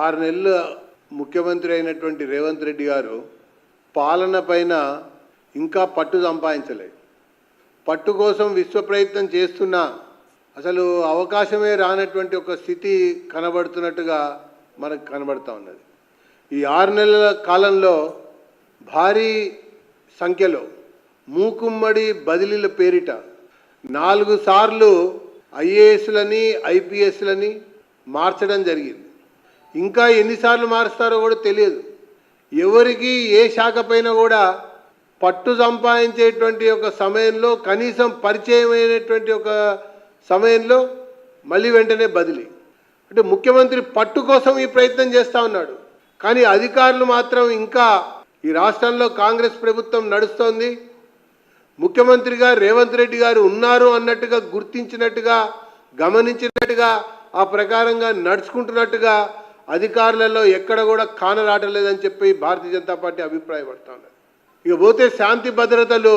ఆరు నెలలు ముఖ్యమంత్రి అయినటువంటి రేవంత్ రెడ్డి గారు పాలన పైన ఇంకా పట్టు సంపాదించలేదు పట్టు కోసం విశ్వ ప్రయత్నం చేస్తున్నా అసలు అవకాశమే రానటువంటి ఒక స్థితి కనబడుతున్నట్టుగా మనకు కనబడుతూ ఉన్నది. ఈ ఆరు నెలల కాలంలో భారీ సంఖ్యలో మూకుమ్మడి బదిలీల పేరిట నాలుగు సార్లు ఐఏఎస్లని ఐపీఎస్లని మార్చడం జరిగింది. ఇంకా ఎన్నిసార్లు మారుస్తారో కూడా తెలియదు. ఎవరికి ఏ శాఖ పైన కూడా పట్టు సంపాదించేటువంటి ఒక సమయంలో కనీసం పరిచయమైనటువంటి ఒక సమయంలో మళ్ళీ వెంటనే బదిలీ. అంటే ముఖ్యమంత్రి పట్టు కోసం ఈ ప్రయత్నం చేస్తూ ఉన్నాడు. కానీ అధికారులు మాత్రం ఇంకా ఈ రాష్ట్రంలో కాంగ్రెస్ ప్రభుత్వం నడుస్తోంది. ముఖ్యమంత్రిగా రేవంత్ రెడ్డి గారు ఉన్నారు అన్నట్టుగా గుర్తించినట్టుగా గమనించినట్టుగా ఆ ప్రకారంగా నడుచుకుంటున్నట్టుగా అధికారులలో ఎక్కడ కూడా కానరాటలేదని చెప్పి భారతీయ జనతా పార్టీ అభిప్రాయపడతా ఉన్నది ఇక పోతే శాంతి భద్రతలు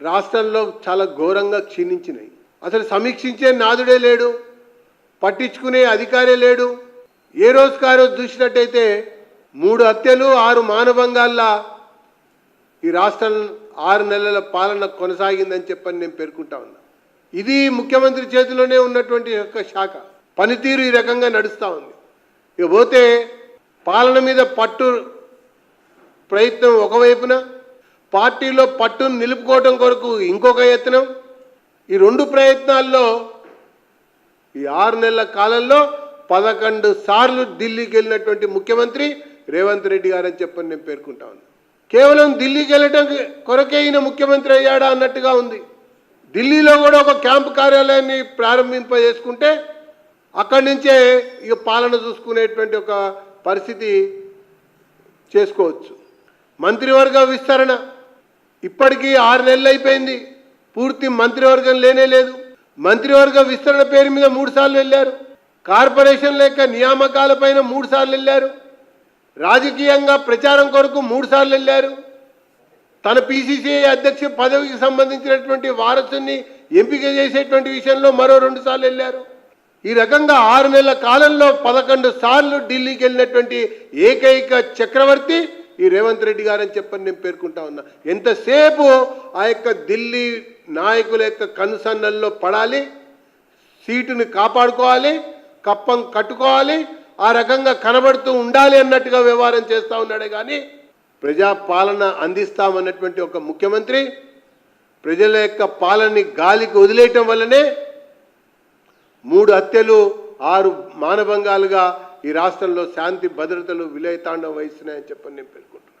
రాష్ట్రంలో చాలా ఘోరంగా క్షీణించినాయి. అసలు సమీక్షించే నాదుడే లేడు పట్టించుకునే అధికారే లేడు. ఏ రోజుకు ఆ రోజు చూసినట్టయితే మూడు హత్యలు ఆరు మానభంగాల్లా ఈ రాష్ట్రం ఆరు నెలల పాలన కొనసాగిందని చెప్పని నేను పేర్కొంటా ఉన్నా. ఇది ముఖ్యమంత్రి చేతిలోనే ఉన్నటువంటి యొక్క శాఖ. పనితీరు ఈ రకంగా నడుస్తూ ఉంది. ఇక పోతే పాలన మీద పట్టు ప్రయత్నం ఒకవైపున పార్టీలో పట్టును నిలుపుకోవడం కొరకు ఇంకొక యత్నం ఈ రెండు ప్రయత్నాల్లో ఈ ఆరు నెలల కాలంలో పదకొండు సార్లు ఢిల్లీకి వెళ్ళినటువంటి ముఖ్యమంత్రి రేవంత్ రెడ్డి గారని చెప్పని నేను పేర్కొంటా ఉన్నాను కేవలం ఢిల్లీకి వెళ్ళటం కొరకే ఈయన ముఖ్యమంత్రి అయ్యాడా అన్నట్టుగా ఉంది. ఢిల్లీలో కూడా ఒక క్యాంపు కార్యాలయాన్ని ప్రారంభింపజేసుకుంటే అక్కడి నుంచే ఇక పాలన చూసుకునేటువంటి ఒక పరిస్థితి చేసుకోవచ్చు. మంత్రివర్గ విస్తరణ. ఇప్పటికీ ఆరు నెలలు అయిపోయింది. పూర్తి మంత్రివర్గం లేనే లేదు. మంత్రివర్గ విస్తరణ పేరు మీద మూడు సార్లు వెళ్ళారు. కార్పొరేషన్ లేక నియామకాల పైన మూడు సార్లు వెళ్ళారు. రాజకీయంగా ప్రచారం కొరకు మూడు సార్లు వెళ్ళారు. తన పిసిసిఐ అధ్యక్ష పదవికి సంబంధించినటువంటి వారసుని ఎంపిక చేసేటువంటి విషయంలో మరో రెండు సార్లు వెళ్ళారు. ఈ రకంగా ఆరు నెలల కాలంలో పదకొండు సార్లు ఢిల్లీకి వెళ్ళినటువంటి ఏకైక చక్రవర్తి ఈ రేవంత్ రెడ్డి గారని చెప్పని నేను పేర్కొంటా ఉన్నా. ఎంతసేపు ఆ యొక్క ఢిల్లీ నాయకుల యొక్క కనుసన్నల్లో పడాలి సీటుని కాపాడుకోవాలి కప్పం కట్టుకోవాలి ఆ రకంగా కనబడుతూ ఉండాలి అన్నట్టుగా వ్యవహారం చేస్తూ ఉన్నాడే కానీ ప్రజాపాలన అందిస్తామన్నటువంటి ఒక ముఖ్యమంత్రి ప్రజల యొక్క పాలనని గాలికి వదిలేయటం వల్లనే మూడు హత్యలు ఆరు మానభంగాలుగా ఈ రాష్ట్రంలో శాంతి భద్రతలు విలయతాండం వహిస్తున్నాయని చెప్పని నేను పేర్కొన్నాను